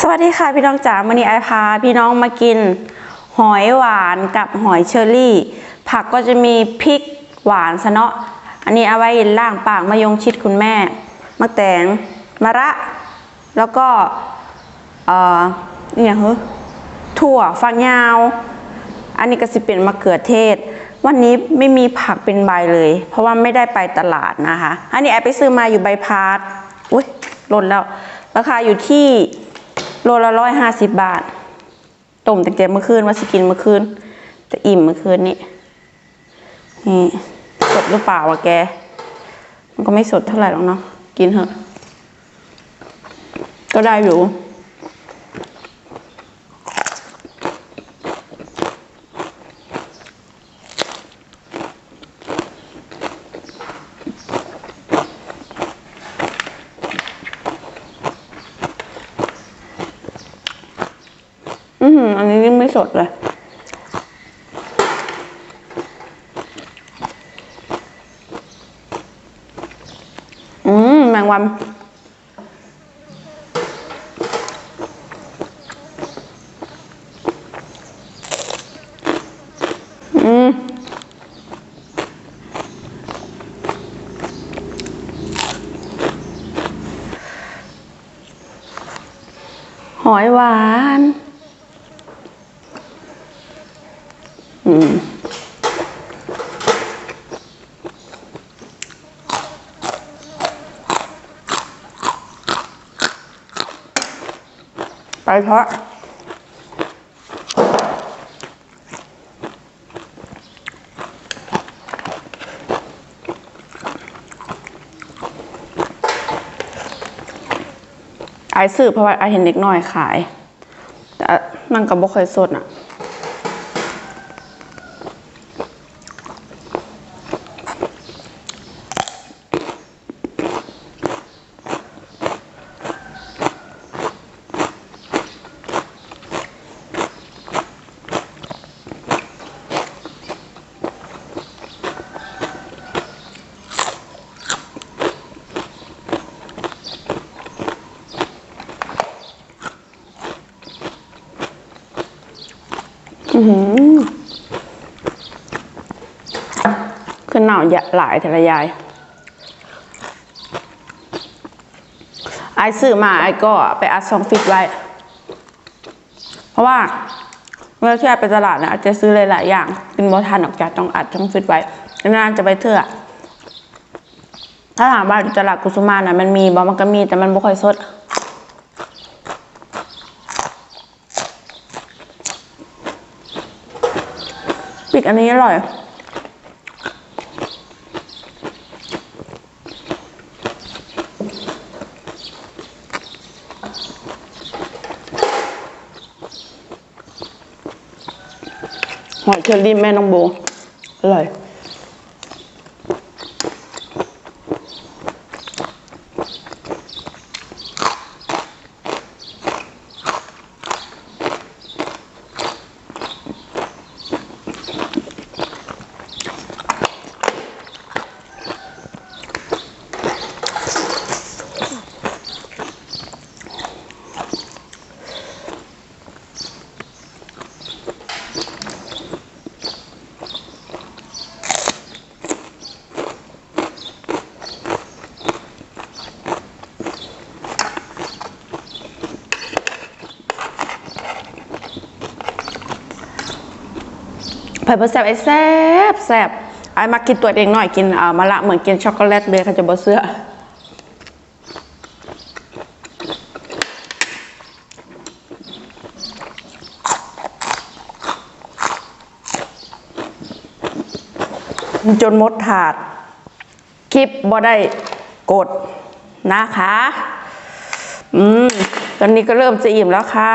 สวัสดีค่ะพี่น้องจ๋าวันนี้ไอพาพี่น้องมากิน หอยหวานกับหอยเชอรี่ ผักก็จะมีพริกหวานสะเนาะ อันนี้เอาไว้ล่างปากมะยงชิดคุณแม่มะแตงมะระ แล้วก็เอ่อนี่อย่างเหรอถั่วฝักยาว อันนี้ก็สิเป็นมะเขือเทศ วันนี้ไม่มีผักเป็นใบเลย เพราะว่าไม่ได้ไปตลาดนะคะ อันนี้แอบไปซื้อมาอยู่ใบพาส อุ้ยหล่นแล้ว ราคาอยู่ที่โลละร้อยห้าสิบบาทต้มตั้งแต่เมื่อคืนว่าสกินเมื่อคืนแต่อิ่มเมื่อคืนนี้นี่สดหรือเปล่าวะแก มันก็ไม่สดเท่าไหร่หรอกเนาะกินเถอะ ก็ได้อยู่ อือหืออันนี้ยิ่งไม่ สดเลยอืมแมงวันอืมหอยหวาน มไปเพราะไอซื้อเพราะว่าไอเห็นเด็กน้อยขาย แต่มันก็บ่ค่อยสดอะ อือหือคือหนาวอย่าหลายแต่ละยายไอซื้อมาไอก็ไปอัดซองฟิตไว้ เพราะว่าเมื่อที่ไอไปตลาดนะอาจจะซื้อหลายๆอย่างเป็นบอทันออกจากต้องอัดต้องฟิตไว้นานๆจะไปเถื่อถ้าถามว่าตลาดกุสุมานะมันมีบอมันก็มีแต่มันไม่ค่อยสด อันนี้อร่อย หอยเชอรี่แม่น้องโบ อร่อย ไผ่บะแซบไอ้แซบแซบไอ้มากินตัวเองหน่อยกินอ่ามะละเหมือนกินช็อกโกแลตเลยค่ะจะบะเสื้อจนหมดถาด คลิปบ่ได้กดนะคะ อืม ตอนนี้ก็เริ่มจะอิ่มแล้วค่ะ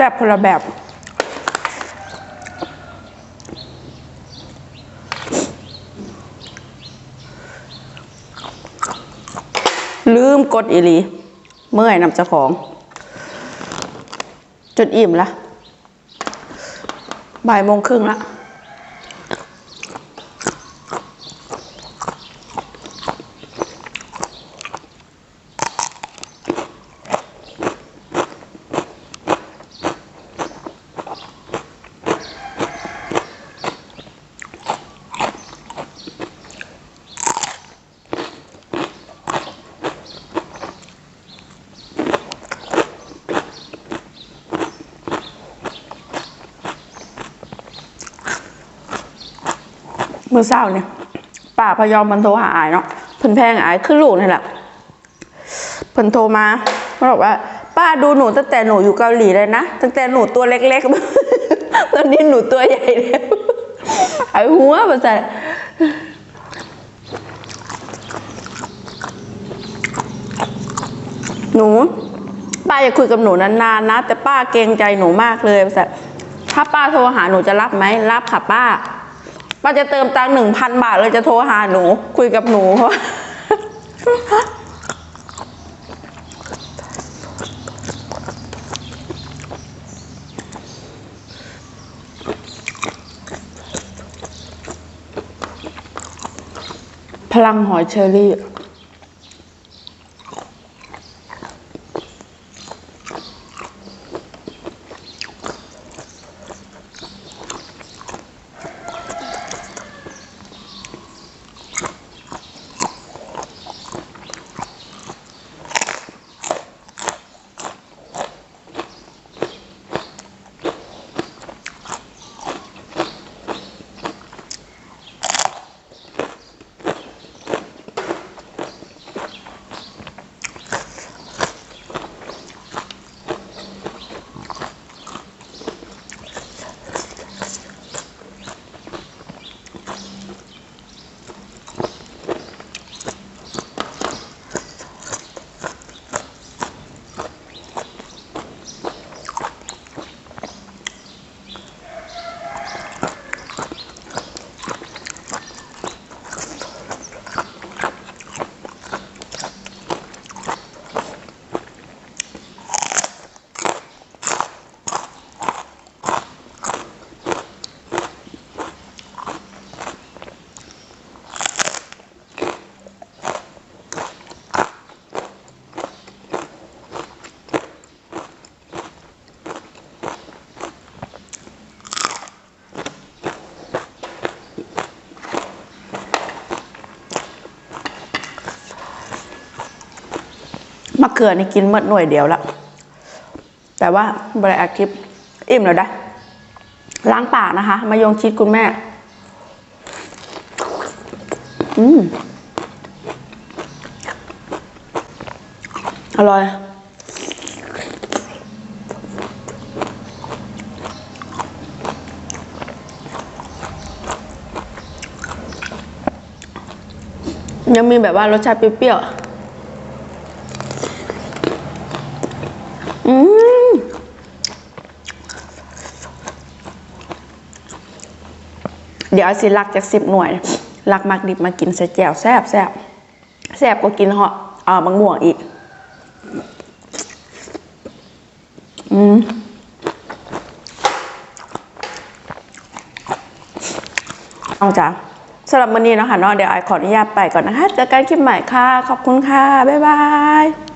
ซ่บคนละแบบ ลืมกดอีหลี เมื่อยนำเจ้าของ จนอิ่มละบ่ายโมงครึ่งละ มื่อเศร้าเนี่ยป้าพยอมมันโทรหาอายเนาะเพิ่นแพงอายขึ้นลูกนี่แหละเพิ่นโทรมาเขาบอกว่า ป้าดูหนูตั้งแต่หนูอยู่เกาหลีเลยนะตั้งแต่หนูตัวเล็กๆตอนนี้หนูตัวใหญ่แล้วไอ้หัวมันจะหนู ป้าอย่าคุยกับหนูนานๆนะ แต่ป้าเกรงใจหนูมากเลยแต่ถ้าป้าโทรหาหนูจะรับไหมรับค่ะป้า ป้าจะเติมตังหนึ่งพันบาทเลยจะโทรหาหนู คุยกับหนูเพราะพลังหอยเชอรี่ มะเขือนี่กินหมดหน่วยเดียวละแต่ว่าบริอาคลิปอิ่มแล้วได้ล้างปากนะคะ มายงชิดคุณแม่ อืมอร่อย ยังมีแบบว่ารสชาติเปรี้ยวๆ อืมเดี๋ยวเอาสิลักจากสิบหน่วย ลักมักดิบมากินใส่แจ่วแซ่บแซ่บแซ่บกว่ากินเหาะเอ่าบางม่วงอีก อืมเอาจ้ะสำหรับวันนี้เนาะคะเนาะเดี๋ยวไอขออนุญาตไปก่อนนะคะเจอกันคลิปใหม่ค่ะ ขอบคุณค่ะ บ๊ายบาย